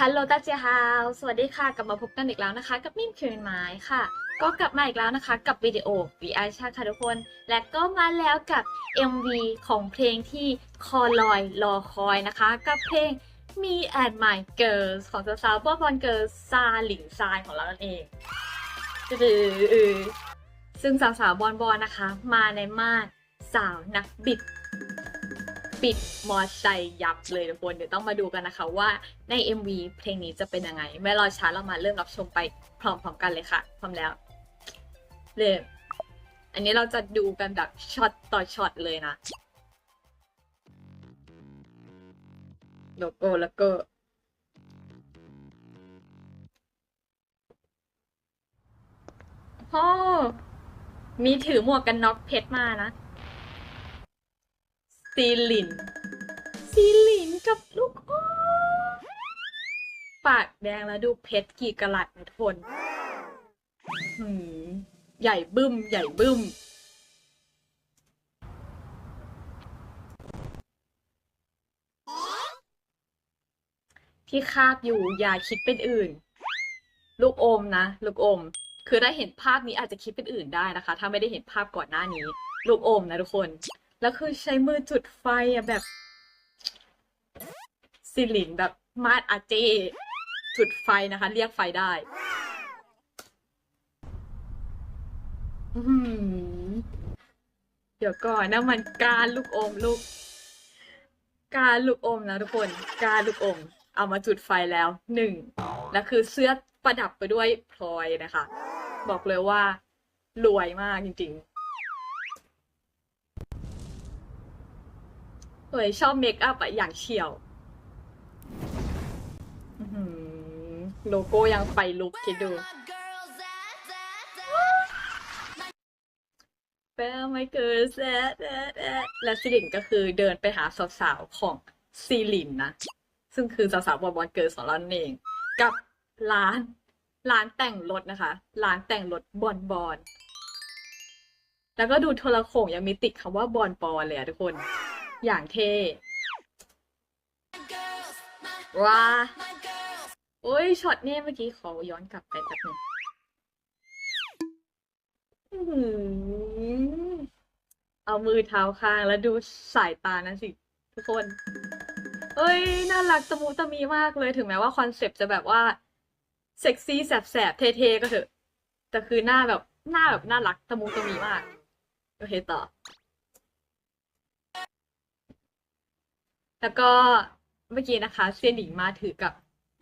ฮัลโหลตาเจียฮาวสวัสดีค่ะ กลับมาพบกันอีกแล้วนะคะ กับนิ่มคิวไม้ค่ะ ก็กลับมาอีกแล้วนะคะ กับวิดีโอ VR ชาค่ะทุกคน และก็มาแล้วกับ MV ของเพลงที่คอลอยรอคอยนะคะ กับเพลง Me and My Girls ของสาวๆบอลเกิร์ลซาหลิงซายของเรานั่นเองหรือซึ่งสาวๆบอลบอลนะคะ มาในมาดสาวนักบิด ปิดมอไซค์ยับเลยทุกคน เดี๋ยวต้องมาดูกันนะคะว่าใน MV เพลงนี้จะเป็นยังไง ไม่รอช้าเรามาเริ่มรับชมไปพร้อมๆกันเลยค่ะ พร้อมแล้ว เริ่ม อันนี้เราจะดูกันแบบช็อตต่อช็อตเลยนะ โลโก้แล้วก็พ่อมีถือหมวกกันน็อกเพชรมานะ ซีลิน ซีลินกับลูกโอ้ปากแดงแล้วดูเพชรกี่กะลัดนะทุกคนหืมใหญ่บึ้ม ใหญ่บึ้ม ที่คาบอยู่อย่าคิดเป็นอื่น ลูกอมนะ ลูกอม คือได้เห็นภาพนี้อาจจะคิดเป็นอื่นได้นะคะ ถ้าไม่ได้เห็นภาพก่อนหน้านี้ ลูกอมนะทุกคน แล้วคือใช้มือจุดไฟอะแบบสิลินแบบมาดอาเจ จุดไฟนะคะ เรียกไฟได้อื้อหือเดี๋ยวก่อนนะมันการลูกอมลูก การลูกอมนะทุกคน การลูกอม เอามาจุดไฟแล้วหนึ่งแล้วคือเสื้อประดับไปด้วยพลอยนะคะ บอกเลยว่ารวยมากจริง ๆ เฮ้ ยชอบเมคอัพอะอย่างเฉียวอื้อหือโลโก้ยังไฟลุกคิดดู แปลไม่เกินแซดแซดแซดและซิลินก็คือเดินไปหาสาวๆของซีลินนะ ซึ่งคือสาวๆบอลบอลเกิร์ลของเรานั่นเอง กับร้าน ร้านแต่งรถนะคะ ร้านแต่งรถบอลบอลแล้วก็ดูโทรโข่งยังมีติดคำว่าบอลบอลเลยอะทุกคน อย่างเท่ว้าโอ้ยช็อตเนี่ยเมื่อกี้ขอย้อนกลับไปแป๊บนึงเอามือเท้าค้างแล้วดูสายตานั้นสิ ทุกคน เอ้ย น่ารักตะมุตะมีมากเลยถึงแม้ว่าคอนเซปต์จะแบบว่า เซ็กซี่แสบๆ เท่ๆ ก็เถอะ แต่คือหน้าแบบหน้าแบบน่ารักตะมุตะมีมาก โอเคต่อ แล้วก็เมื่อกี้นะคะเซียนหญิงมาถือกับ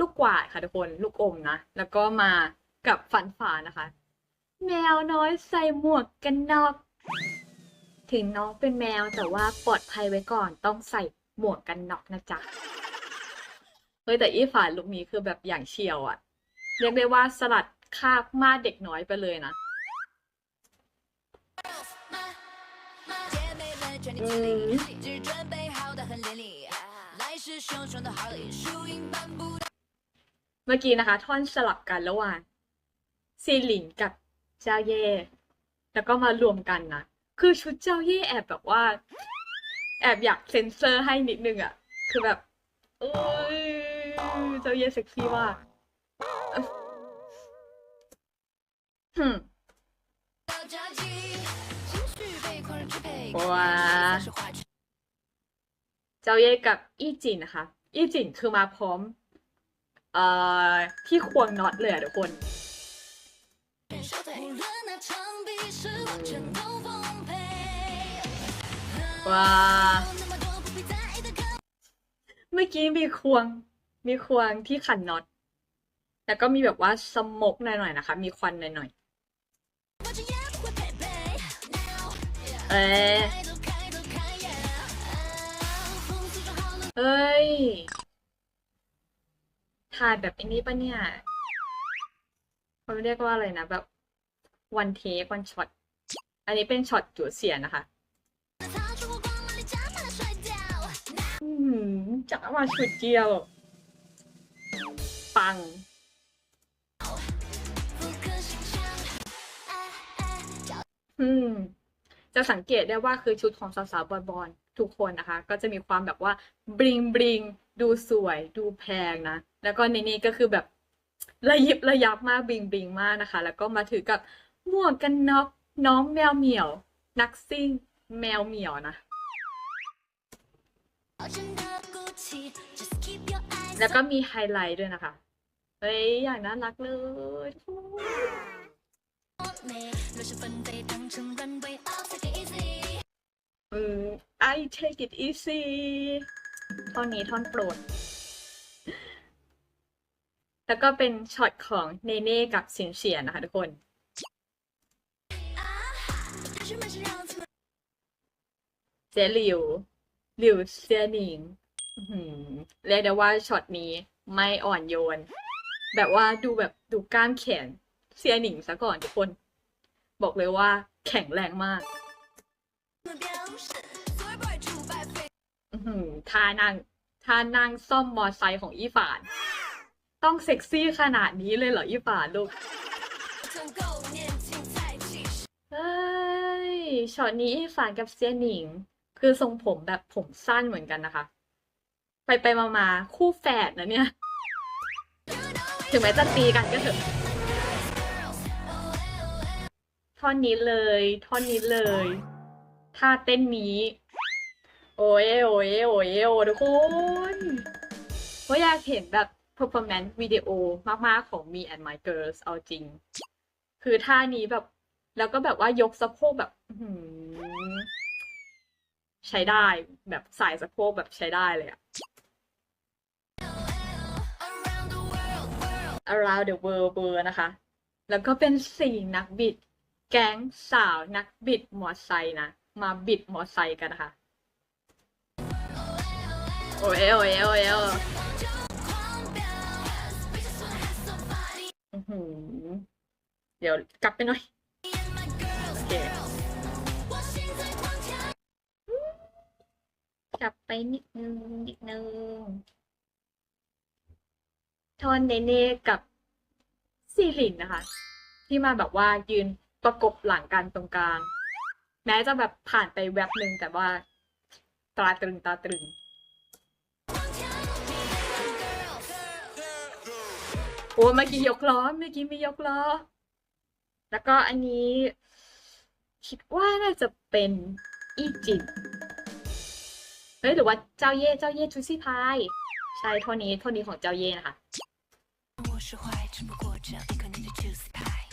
ลูกกวาดค่ะทุกคนลูกอมนะ แล้วก็มากับฝันฝานะคะ แมวน้อยใส่หมวกกันน็อก ถึงน้องเป็นแมวแต่ว่าปลอดภัยไว้ก่อนต้องใส่หมวกกันน็อกนะจ๊ะเฮ้ยแต่อีฝานลุคนี้คือแบบอย่างเชียวอะเรียกได้ว่าสลัดคาบมาเด็กน้อยไปเลยนะ姐妹 เมื่อกี้นะคะ ท่อนสลับกันระหว่างซีหลินกับเจ้าเย่แล้วก็มารวมกันนะคือชุดเจ้าเย่แอบแบบว่า แอบอยากเซ็นเซอร์ให้นิดนึงอะคือแบบเอ้ยเจ้าเย่เซ็กซี่มากาเย่กับอี้จินนะคะอี้จินคือมาพร้อม เอ่อ ที่ควงน็อตเลยอะทุกคนว้าเมื่อกี้มีควง มีควงที่ขันน็อต แล้วก็มีแบบว่าสมกหน่อยๆนะคะ มีควันหน่อยๆเอ้ เฮ้ย ถ่ายแบบอันนี้ปะเนี่ยเขาเรียกว่าอะไรนะแบบวันเทควันช็อต อันนี้เป็นช็อตจุดเสียนะคะอืมจักหวะฉุดเจียว ปังอืมจะสังเกตได้ว่าคือชุดของสาวๆบอลบอล ทุกคนนะคะ ก็จะมีความแบบว่าบริงบริงดูสวย ดูแพงนะ แล้วก็ในนี้ก็คือแบบระยิบระยับมากบริงบริงมากนะคะ แล้วก็มาถือกับหมวกกันน็อกน้องแมวเหมียว นักซิ่งแมวเหมียวนะแล้วก็มีไฮไลท์ด้วยนะคะ เฮ้ย อย่างน่ารักเลยทุกคน I take it easy ท่อนนี้ท่อนโปรด แล้วก็เป็นช็อตของเนเน่กับสินเฉียนะคะทุกคน เจหลิวหลิวเซียหนิงเรียกได้ว่าช็อตนี้ไม่อ่อนโยน แบบว่าดูแบบดูกล้ามแขนเซียหนิงซะก่อนทุกคน บอกเลยว่าแข็งแรงมาก ท่านางท่านางซ่อมมอไซค์ของอีฝาน ต้องเซ็กซี่ขนาดนี้เลยเหรออีฝานลูกเฮ้ยช็อตนี้อีฝานกับเซียหนิง คือทรงผมแบบผมสั้นเหมือนกันนะคะ ไปไปมามาคู่แฝดนะเนี่ย ถึงแม้จะตีกันก็เถอะ ท่อนนี้เลย ท่อนนี้เลย ท่าเต้นนี้ โอ้ยโอ้ยโอ้ยโอ้ยทุกคนว่าอยากเห็นแบบ performance วิดีโอมาก ๆ ของ Me and My Girls เอาจริง คือท่านี้แบบ แล้วก็แบบว่ายกสะโพกแบบใช้ได้แบบสายสะโพกแบบใช้ได้เลยอะ Around the world, world. around the world เบอร์นะคะ แล้วก็เป็นสี่นักบิด แก๊งสาวนักบิดมอไซค์นะ มาบิดมอไซค์กันค่ะโอ้ยโอ้ยโอ้ยโอ้เดี๋ยวกลับไปหน่อย โอเค กลับไปนิดนึง นิดนึงทอนเนเน่กับซีลินนะคะ ที่มาแบบว่ายืนประกบหลังกันตรงกลาง แม้จะแบบผ่านไปแว็บหนึ่งแต่ว่าตาตรึงตาตรึง โอ้เมื่อกี้ยกล้อเมื่อกี้มียกล้อ แล้วก็อันนี้ คิดว่าน่าจะเป็นอีจิปเฮ้ยหรือว่าเจ้าเย่เจ้าเย่ชูซี่พายใช่โทนี้โทนี้ของเจ้าเย่นะคะ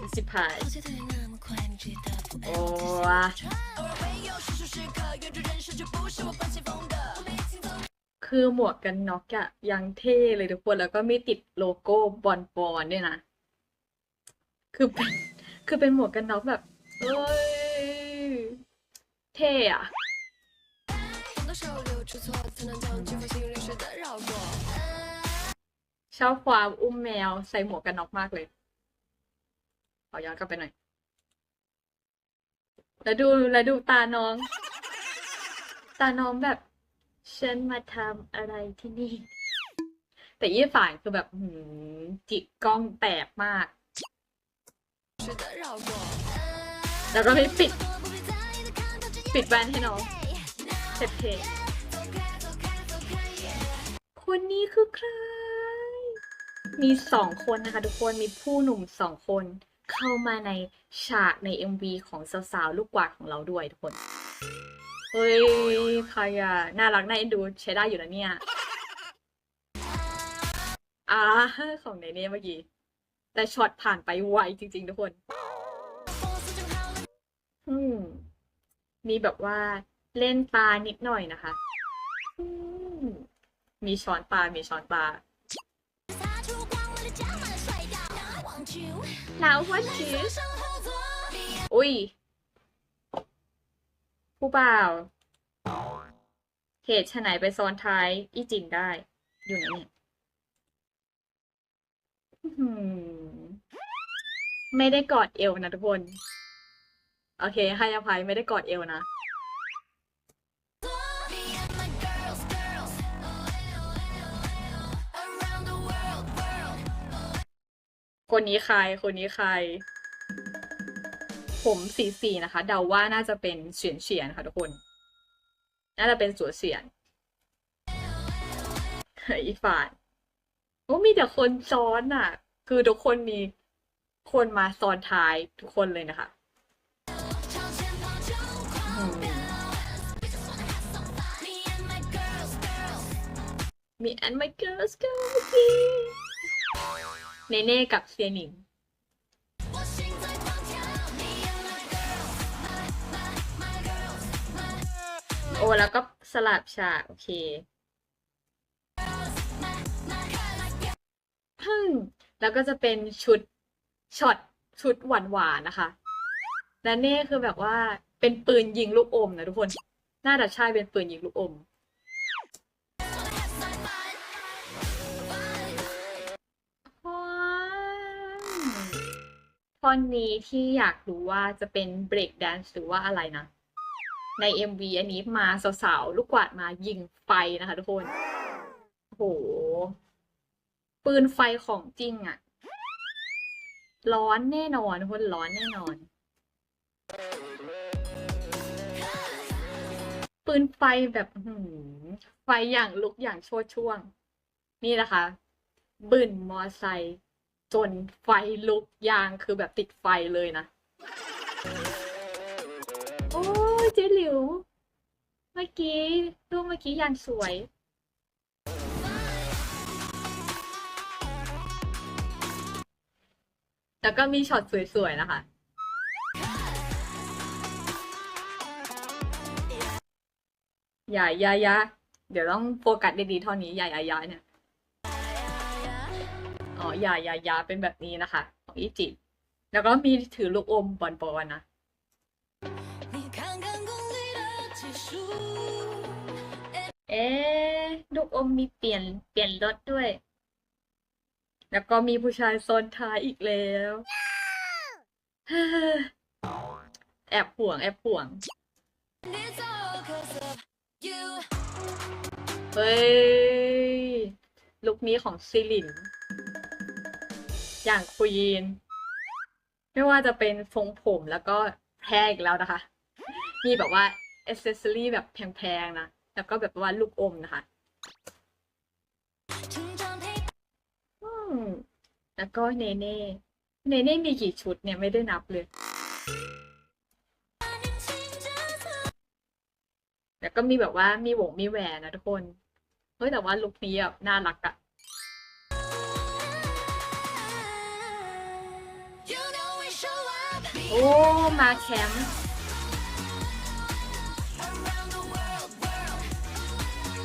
ทูซี่พาย คือหมวกกันน็อกอะยังเท่เลยทุกคนแล้วก็ไม่ติดโลโก้บอลบอลเนี่ยนะ คือเป็นคือเป็นหมวกกันน็อกแบบเเท่อะชอบความอุ้มแมวใส่หมวกกันน็อกมากเลย ขอย้อนกลับไปหน่อย แล้วดูแล้วดูตาน้อง ตาน้องแบบฉันมาทำอะไรที่นี่ แต่ยี่ฝ่ายคือแบบหืมจิกกล้องแตกมาก แล้วก็ไปปิด ปิดแบนให้น้องเสร็จเพลคนนี้คือใคร มีสองคนนะคะทุกคนมีผู้หนุ่มสองคน เข้ามาในฉากใน MV ของสาวๆลูกกวาดของเราด้วยทุกคน เฮ้ยใครอะน่ารักน่าเอ็นดูใช้ได้อยู่นะเนี่ยอ่าของไหนเนี่ยเมื่อกี้ แต่ช็อตผ่านไปไวจริง ๆ ทุกคน อืม มีแบบว่าเล่นปลานิดหน่อยนะคะ มีช้อนปลา มีช้อนปลา Now what is อุ้ย ผู้บ่าว เหตุฉไหนไปซ้อนท้าย อีจินได้ อยู่ไหนเนี่ยไม่ได้กอดเอวนะทุกคน โอเค ให้อภัยไม่ได้กอดเอวนะ คนนี้ใคร คนนี้ใคร ผมสีสีนะคะ เดาว่าน่าจะเป็นเฉียนเฉียนค่ะทุกคน น่าจะเป็นสัวเฉียน อีฝานโอ้มีแต่คนซ้อนอะ คือทุกคนมีคนมาซ้อนท้ายทุกคนเลยนะคะมีแอน my girls go please เนเน่กับเซียหนิงโอ้แล้วก็สลับฉากโอเคแล้วก็จะเป็นชุดช็อตชุดหวานหวานนะคะ และเน่คือแบบว่าเป็นปืนยิงลูกอมนะทุกคน น่าจะใช่เป็นปืนยิงลูกอม ท่อนนี้ที่อยากรู้ว่าจะเป็น break dance หรือว่าอะไรนะ ใน MV อันนี้มาสาวๆ ลูกกวาดมายิงไฟนะคะทุกคนโอ้โหปืนไฟของจริงอะร้อนแน่นอนทุกคนร้อนแน่นอน ปืนไฟแบบหืไฟอย่างลุกอย่างโชดช่วง นี่นะคะ บึ่นมอไซค์ จนไฟลุกยางคือแบบติดไฟเลยนะ โอ้เจ๊หลิว เมื่อกี้รูปเมื่อกี้ยันสวย แล้วก็มีช็อตสวยๆ นะคะอย่าอย่าอย่าเดี๋ยวต้องโฟกัสดีๆเท่านี้อย่าอย่าอย่าเนี่ย อ๋ออย่าอย่าอยาเป็นแบบนี้นะคะของอีจิ แล้วก็มีถือลูกอมบอลบอลนะเอ๊ลูกอมมีเปลี่ยนเปลี่ยนรถด้วย แล้วก็มีผู้ชายซ้อนท้ายอีกแล้วแอบห่วง แอบห่วง เฮ้ยลูกนี้ของซิลิน อย่างควีน ไม่ว่าจะเป็นทรงผมแล้วก็แพรอีกแล้วนะคะ มีแบบว่าเอเซสซอรี่แบบแพงๆนะ แล้วก็แบบว่าลูกอมนะคะแล้วก็เนเน่ เนเน่มีกี่ชุดเนี่ยไม่ได้นับเลย แล้วก็มีแบบว่ามีวงมีแหวนนะทุกคน เฮ้ยแต่ว่าลุคนี้แบบน่ารักอะ โอ้ มาแชมป์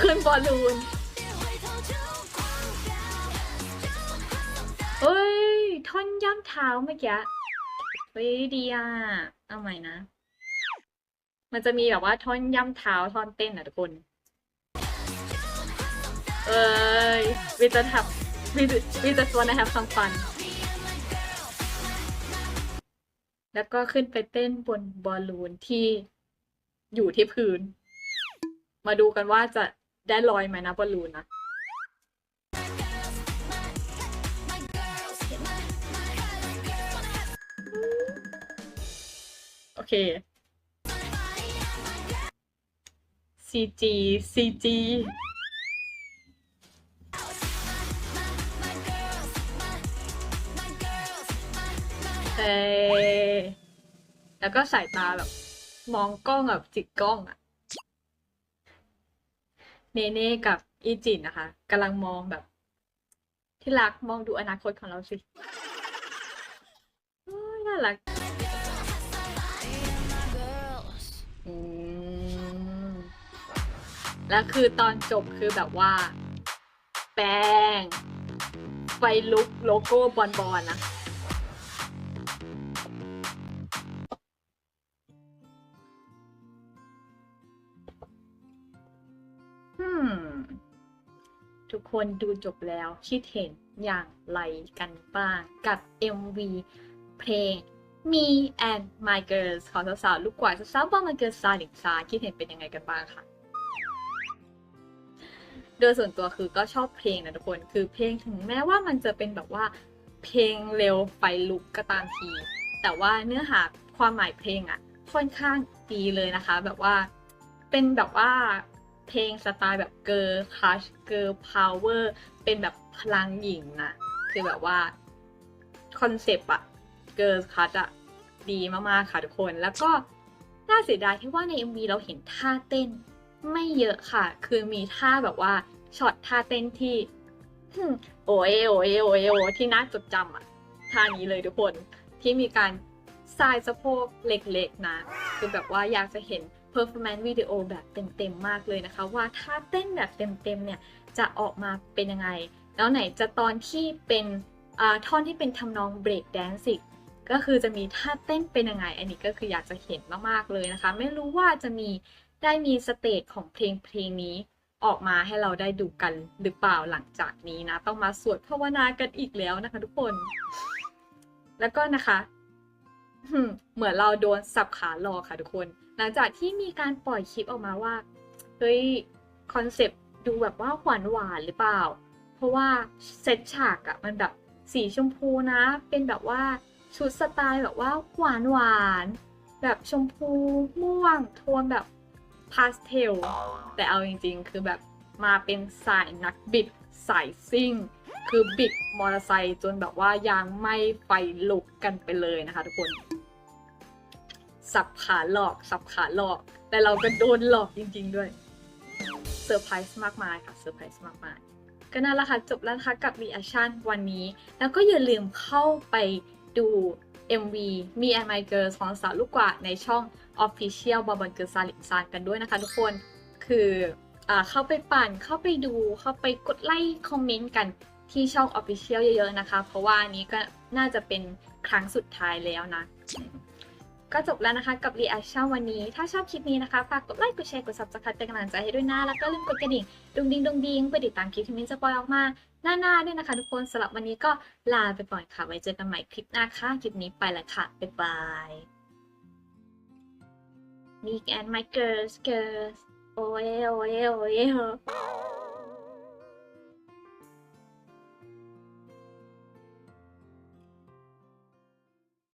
ขึ้นบอลลูนเฮ้ย ท่อนย่ำเท้าเมื่อกี้เฮ้ยดีอะ เอาใหม่นะ มันจะมีแบบว่าท่อนย่ำเท้าท่อนเต้นอะทุกคน เอ้ย we just have we we just wanna have some fun แล้วก็ขึ้นไปเต้นบนบอลลูนที่อยู่ที่พื้น มาดูกันว่าจะได้ลอยไหมนะบอลลูนนะโอเค CG CG แล้วก็สายตาแบบ มองกล้องแบบจิกกล้องอะเนเน่กับอีจินนะคะกำลังมองแบบ ที่รักมองดูอนาคตของเราสิน่ารักแล้วคือตอนจบคือแบบว่า แป้ง ไฟลุกโลโก้บอลบอลนะ คนดูจบแล้วคิดเห็นอย่างไรกันบ้างกับ MV เพลง Me and My Girls ของสาวๆลูกกว่าสาวๆบ้ามันเกินซาหนิงซาคิดเห็นเป็นยังไงกันบ้างค่ะ โดยส่วนตัวคือก็ชอบเพลงนะทุกคนคือเพลงถึงแม้ว่ามันจะเป็นแบบว่าเพลงเร็วไฟลุกก็ตามที แต่ว่าเนื้อหาความหมายเพลงอะ่ะค่อนข้างดีเลยนะคะ แบบว่าเป็นแบบว่า เพลงสไตล์แบบเกิร์ลคัชเกิร์ลพาวเวอร์เป็นแบบพลังหญิงนะคือแบบว่าคอนเซปต์อะเกิร์ลคัทอะดีมากๆค่ะทุกคนแล้วก็น่าเสียดายที่ว่าใน MV เราเห็นท่าเต้นไม่เยอะค่ะ คือมีท่าแบบว่าช็อตท่าเต้นที่โอเอโอเอโอเอโอที่น่าจดจำอะท่านี้เลยทุกคนที่มีการสายสะโพกเล็กๆนะ คือแบบว่าอยากจะเห็น performance วิดีโอแบบเต็มๆมากเลยนะคะ ว่าท่าเต้นแบบเต็มๆเนี่ยจะออกมาเป็นยังไง แล้วไหนจะตอนที่เป็นท่อนที่เป็นทำนอง break dance อีกก็คือจะมีท่าเต้นเป็นยังไง อันนี้ก็คืออยากจะเห็นมากๆเลยนะคะ ไม่รู้ว่าจะมีได้มีสเตจของเพลงเพลงนี้ออกมาให้เราได้ดูกันหรือเปล่าหลังจากนี้นะ ต้องมาสวดภาวนากันอีกแล้วนะคะทุกคน แล้วก็นะคะ เหมือนเราโดนสับขาหลอกค่ะทุกคน หลังจากที่มีการปล่อยคลิปออกมาว่า เฮ้ย คอนเซปต์ดูแบบว่าหวานหวานหรือเปล่า เพราะว่าเซตฉากอะมันแบบสีชมพูนะ เป็นแบบว่าชุดสไตล์แบบว่าหวานหวานแบบชมพูม่วงโทนแบบพาสเทล แต่เอาจริงๆ คือแบบมาเป็นสายนักบิดสายซิ่ง คือบิดมอเตอร์ไซค์จนแบบว่ายางไหม้ไฟลุกกันไปเลยนะคะทุกคน สับขาหลอก สับขาหลอก แต่เราก็โดนหลอกจริง ๆ ด้วยเซอร์ไพรส์มากมายค่ะเซอร์ไพรส์มากมายก็นั่นแหละค่ะจบแล้วนะคะกับ reaction วันนี้ แล้วก็อย่าลืมเข้าไปดู MV Me and My Girls ของสาวลูกกว่าในช่อง Official บอบันเกิร์ซาลิซานกันด้วยนะคะทุกคนคืออ่าเข้าไปปั่นเข้าไปดูเข้าไปกดไลค์คอมเมนต์กันที่ช่อง Official เยอะๆนะคะ เพราะว่านี้ก็น่าจะเป็นครั้งสุดท้ายแล้วนะ ก็จบแล้วนะคะกับ reaction วันนี้ ถ้าชอบคลิปนี้นะคะ ฝากกดไลค์ กดแชร์ กด subscribe เป็นกำลังใจให้ด้วยนะ แล้วก็ลืมกดกระดิ่ง ดุงดิงดุงดิงไปติดตามคลิปที่มินจะปล่อยออกมา หน้าๆด้วยนะคะ ทุกคนสำหรับวันนี้ก็ลาไปก่อนค่ะ ไว้เจอกันใหม่คลิปหน้าค่ะ คลิปนี้ไปแล้วค่ะ บ๊ายบาย Me and my girls girls โอ้ยโอ้ยโอ้ย